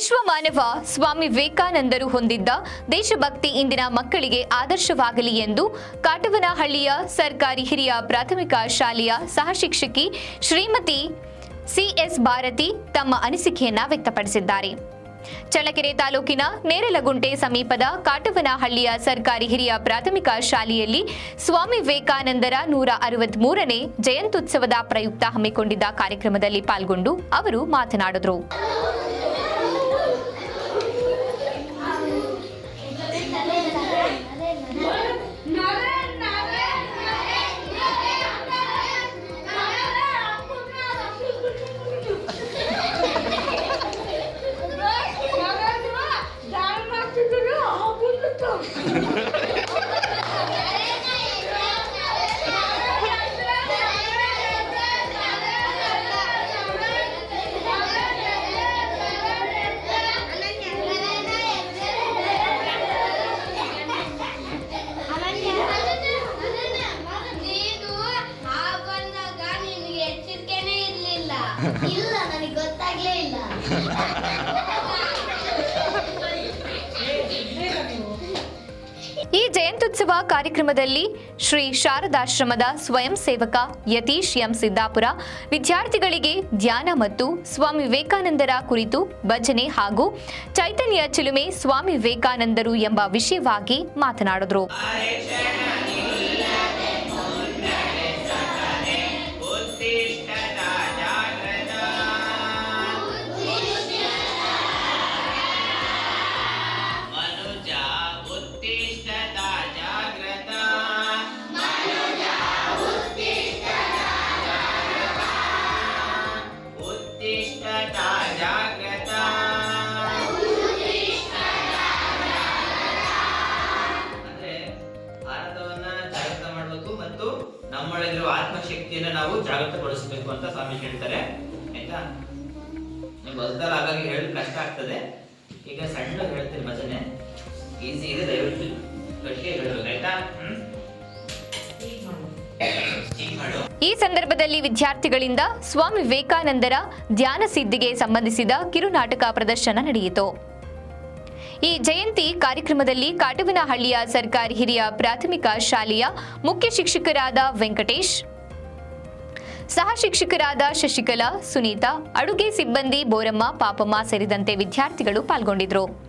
ಸ್ವಾಮಿ ವಿವೇಕಾನಂದರು ಹೊಂದಿದ್ದ ದೇಶಭಕ್ತಿ ಇಂದಿನ ಮಕ್ಕಳಿಗೆ ಆದರ್ಶವಾಗಲಿ ಎಂದು ಕಾಟವನಹಳ್ಳಿಯ ಸರ್ಕಾರಿ ಹಿರಿಯ ಪ್ರಾಥಮಿಕ ಶಾಲೆಯ ಸಹಶಿಕ್ಷಕಿ ಶ್ರೀಮತಿ ಸಿಎಸ್ ಭಾರತಿ ತಮ್ಮ ಅನಿಸಿಕೆಯನ್ನ ವ್ಯಕ್ತಪಡಿಸಿದ್ದಾರೆ. ಚಳ್ಳಕೆರೆ ತಾಲೂಕಿನ ನೇರಲಗುಂಟೆ ಸಮೀಪದ ಕಾಟವನಹಳ್ಳಿಯ ಸರ್ಕಾರಿ ಹಿರಿಯ ಪ್ರಾಥಮಿಕ ಶಾಲೆಯಲ್ಲಿ ಸ್ವಾಮಿ ವಿವೇಕಾನಂದರ ನೂರ ಅರವತ್ಮೂರನೇ ಜಯಂತ್ಯುತ್ಸವದ ಪ್ರಯುಕ್ತ ಹಮ್ಮಿಕೊಂಡಿದ್ದ ಕಾರ್ಯಕ್ರಮದಲ್ಲಿ ಪಾಲ್ಗೊಂಡು ಅವರು ಮಾತನಾಡಿದರು. ಇಲ್ಲ, ನನಗೆ ಗೊತ್ತಾಗ್ಲೇ ಇಲ್ಲ. ಈ ಜಯಂತ್ಯುತ್ಸವ ಕಾರ್ಯಕ್ರಮದಲ್ಲಿ ಶ್ರೀ ಶಾರದಾಶ್ರಮದ ಸ್ವಯಂ ಸೇವಕ ಯತೀಶ್ ಎಂ ಸಿದ್ದಾಪುರ ವಿದ್ಯಾರ್ಥಿಗಳಿಗೆ ಧ್ಯಾನ ಮತ್ತು ಸ್ವಾಮಿ ವಿವೇಕಾನಂದರ ಕುರಿತು ಭಜನೆ ಹಾಗೂ ಚೈತನ್ಯ ಚಿಲುಮೆ ಸ್ವಾಮಿ ವಿವೇಕಾನಂದರು ಎಂಬ ವಿಷಯವಾಗಿ ಮಾತನಾಡಿದರು. ನಮ್ಮೊಳಗಿರುವ ಆತ್ಮಶಕ್ತಿಯನ್ನ ನಾವು ಜಾಗೃತಗೊಳಿಸಬೇಕು ಅಂತ ಸ್ವಾಮಿ ಹೇಳ್ತಾರೆ. ಆಯ್ತಾ? ಬದುಕಲ್ಲ ಹಾಗಾಗಿ ಹೇಳಲು ಕಷ್ಟ ಆಗ್ತದೆ. ಈಗ ಸಣ್ಣ ಹೇಳ್ತೀನಿ ಭಜನೆ. ಈಸಿ ಇದೆ, ದಯವಿಟ್ಟು ಗಟ್ಟಿಗೆ ಹೇಳ್ಬೇಕು, ಆಯ್ತಾ? ಈ ಸಂದರ್ಭದಲ್ಲಿ ವಿದ್ಯಾರ್ಥಿಗಳಿಂದ ಸ್ವಾಮಿ ವಿವೇಕಾನಂದರ ಧ್ಯಾನ ಸಿದ್ಧಿಗೆ ಸಂಬಂಧಿಸಿದ ಕಿರುನಾಟಕ ಪ್ರದರ್ಶನ ನಡೆಯಿತು. ಈ ಜಯಂತಿ ಕಾರ್ಯಕ್ರಮದಲ್ಲಿ ಕಾಟುವಿನಹಳ್ಳಿಯ ಸರ್ಕಾರಿ ಹಿರಿಯ ಪ್ರಾಥಮಿಕ ಶಾಲೆಯ ಮುಖ್ಯ ಶಿಕ್ಷಕರಾದ ವೆಂಕಟೇಶ್, ಸಹ ಶಿಕ್ಷಕರಾದ ಶಶಿಕಲಾ, ಸುನೀತಾ, ಅಡುಗೆ ಸಿಬ್ಬಂದಿ ಬೋರಮ್ಮ, ಪಾಪಮ್ಮ ಸೇರಿದಂತೆ ವಿದ್ಯಾರ್ಥಿಗಳು ಪಾಲ್ಗೊಂಡಿದ್ದರು.